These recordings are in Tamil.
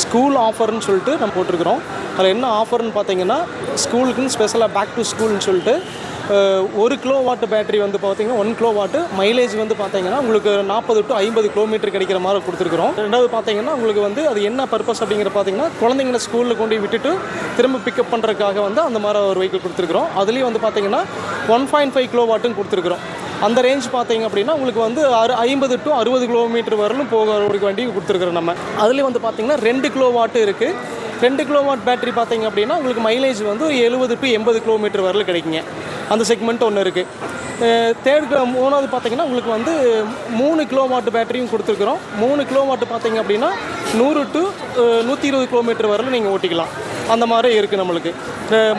ஸ்கூல் ஆஃபர்னு சொல்லிட்டு நம்ம போட்டிருக்கிறோம். அதில் என்ன ஆஃபர்னு பார்த்தீங்கன்னா ஸ்கூலுக்குன்னு ஸ்பெஷலாக பேக் டு ஸ்கூல்னு சொல்லிட்டு ஒரு கிலோ வாட்டு பேட்டரி வந்து பார்த்தீங்கன்னா ஒன் கிலோ வாட்டு மைலேஜ் வந்து பார்த்தீங்கன்னா உங்களுக்கு நாற்பது டு ஐம்பது கிலோமீட்டர் கிடைக்கிற மாதிரி கொடுத்துருக்குறோம். ரெண்டாவது பார்த்தீங்கன்னா உங்களுக்கு வந்து அது என்ன பர்பஸ் அப்படிங்கிற பார்த்தீங்கன்னா குழந்தைங்களை ஸ்கூலில் கொண்டு விட்டுட்டு திரும்ப பிக்கப் பண்ணுறதுக்காக வந்து அந்த மாதிரி ஒரு வெஹிக்கிள் கொடுத்துருக்குறோம். அதுலேயும் வந்து பார்த்தீங்கன்னா ஒன் பாயிண்ட் ஃபைவ் கிலோ வாட்டும் கொடுத்துருக்குறோம். அந்த ரேஞ்ச் பார்த்தீங்க அப்படின்னா உங்களுக்கு வந்து அறு ஐம்பது டு அறுபது கிலோமீட்டர் வரலும் போக ஒரு வண்டி கொடுத்துருக்குறோம் நம்ம. அதுலேயும் வந்து பார்த்தீங்கன்னா ரெண்டு கிலோ வாட்டு இருக்குது ரெண்டு கிலோவாட் பேட்டரி பார்த்தீங்க அப்படின்னா உங்களுக்கு மைலேஜ் வந்து ஒரு எழுபது டு எண்பது கிலோமீட்டர் வரல கிடைக்குங்க. அந்த செக்மெண்ட் ஒன்று இருக்குது தேர்ட் மூணாவது பார்த்தீங்கன்னா உங்களுக்கு வந்து மூணு கிலோ வாட் பேட்டரியும் கொடுத்துருக்குறோம். மூணு கிலோ வாட் பார்த்தீங்க அப்படின்னா நூறு டு நூற்றி இருபது கிலோமீட்டர் வரலும் நீங்கள் ஓட்டிக்கலாம். அந்த மாதிரி இருக்குது நம்மளுக்கு.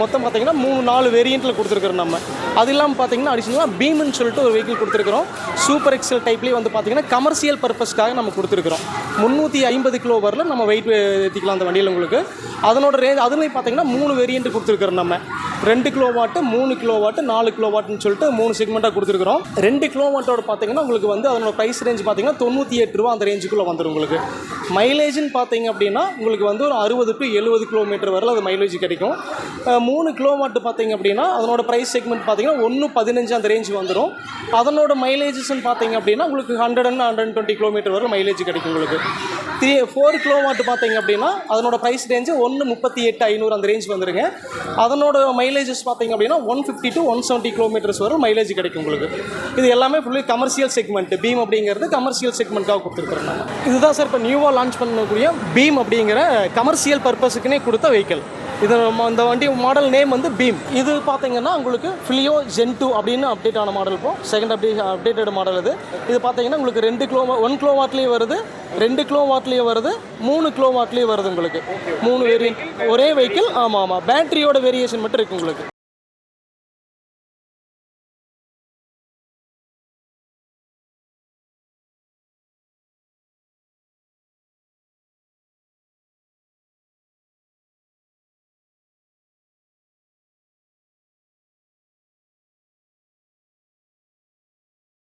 மொத்தம் பார்த்தீங்கன்னா மூணு நாலு வேரியண்ட்டில் கொடுத்துருக்குறோம் நம்ம. அது இல்லாமல் பார்த்தீங்கன்னா அடிஷ்னலாக பீம்னு சொல்லிட்டு ஒரு வெஹிக்கிள் கொடுத்துருக்குறோம். சூப்பர் எக்ஸல் டைப்லேயே வந்து பார்த்தீங்கன்னா கமர்ஷியல் பர்பஸ்க்காக நம்ம கொடுத்துருக்குறோம். முந்நூற்றி ஐம்பது கிலோ வரல நம்ம வெயிட் ஏற்றிக்கலாம் அந்த வண்டியில் உங்களுக்கு. அதனோட ரேஞ்ச் அதுலேயும் பார்த்தீங்கன்னா மூணு வேரியண்ட் கொடுத்துருக்குறோம் நம்ம. ரெண்டு கிலோ வாட்டு மூணு கிலோ வாட்டு நாலு கிலோ வாட்டுன்னு சொல்லிட்டு மூணு செக்மெண்ட்டாக கொடுத்துருக்குறோம். ரெண்டு கிலோ வாட்டோட பார்த்தீங்கன்னா உங்களுக்கு வந்து அதனோட ப்ரைஸ் ரேஞ்ச் பார்த்தீங்கன்னா தொண்ணூற்றி எட்டு ரூபா அந்த ரேஞ்சுக்குள்ளே வந்துடும் உங்களுக்கு. மைலேஜ்னு பார்த்தீங்க அப்படின்னா உங்களுக்கு வந்து ஒரு அறுபது டு எழுபது கிலோமீட்டர் வரல அது மைலேஜ் கிடைக்கும். மூணு கிலோ வாட்டு பார்த்தீங்க அப்படின்னா அதனோட ப்ரைஸ் செக்மெண்ட் பார்த்தீங்கன்னா ஒன்று பதினஞ்சு அந்த ரேஞ்ச் வந்துடும் அதனோட மைலேஜஸ்ன்னு பார்த்தீங்க அப்படின்னா உங்களுக்கு hundred and hundred twenty kilometre வரை மைலேஜ் கிடைக்கும் உங்களுக்கு. த்ரீ ஃபோர் கிலோ வாட்டு பார்த்தீங்க அப்படின்னா அதனோட ப்ரைஸ் ரேஞ்சு ஒன்று முப்பத்தி எட்டு ஐநூறு அந்த ரேஞ்ச் வந்துருங்க. அதனோட மை மைலேஜஸ் பார்த்தீங்க அப்படின்னா one fifty to one seventy kilometres வரும் மைலேஜ் கிடைக்கும் உங்களுக்கு. இது எல்லாமே ஃபுல்லி கமர்ஷியல் செக்மெண்ட் பீம் அப்படிங்கிறது கமர்ஷியல் செக்மெண்ட்டாக கொடுத்துருக்குறோம் இதுதான் சார் இப்போ நியூவாக லான்ச் பண்ணக்கூடிய பீம் அப்படிங்கிற கமர்ஷியல் பர்பஸுக்குன்னே கொடுத்த வெஹிக்கல் இது நம்ம இந்த வண்டி மாடல் நேம் வந்து பீம் இது பார்த்தீங்கன்னா உங்களுக்கு ஃபிலியோ ஜென் டூ அப்படின்னு அப்டேட் ஆன மாடல் இப்போ. செகண்ட் அப்டேட் அப்டேட்டட் மாடல் இது. இது பார்த்தீங்கன்னா உங்களுக்கு ரெண்டு கிலோ ஒன் கிலோ வாட்லேயும் வருது ரெண்டு கிலோ வாட்லேயும் வருது மூணு கிலோ வாட்லேயும் வருது உங்களுக்கு. மூணு வேரியன்ட் ஒரே வெஹிக்கிள் ஆமாம் ஆமாம் பேட்டரியோட வேரியேஷன் மட்டும் இருக்குது உங்களுக்கு.